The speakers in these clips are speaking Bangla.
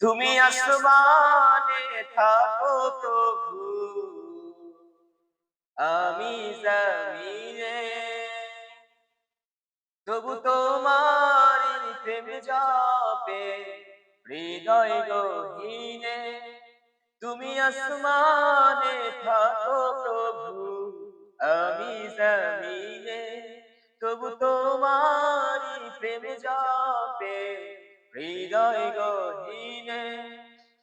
তুমি আসমানে থাকো প্রভু আমি জমিনে। তবু তোমার প্রেম যাপে হৃদয় গহীনে। তুমি আসমানে থাকো প্রভু আমি জমিনে। তবু তোমার প্রেম যাপে হৃদয় গহীনে।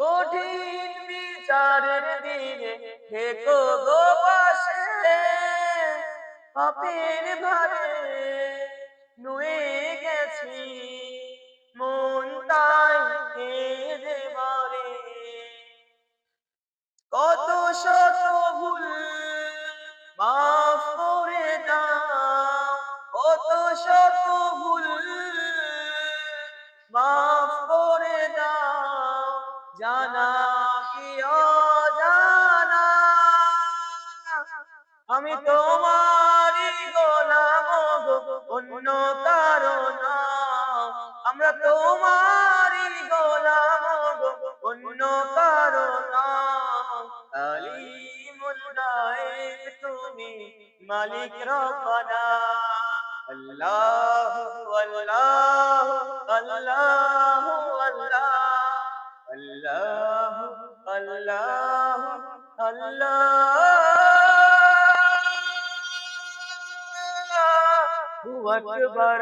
কঠিন বিচারের দিনে থেকো গো পাশে। পাপের ভারে নুয়ে গেছি, মন তাই কেঁদে মরে। কত শত ভুল মাফ করে দাও, কত শত ভুল জানা কি অজানা? আমি তোমারই গোলাম অন্য কারণ আমরা তোমারই গোলাম অন্য কারণ আলিমুল গায়েব তুমি মালিক রব্বানা। আল্লাহ আল্লাহ আল্লাহ আল্লাহ আল্লাহ আল্লাহ আল্লাহ আকবার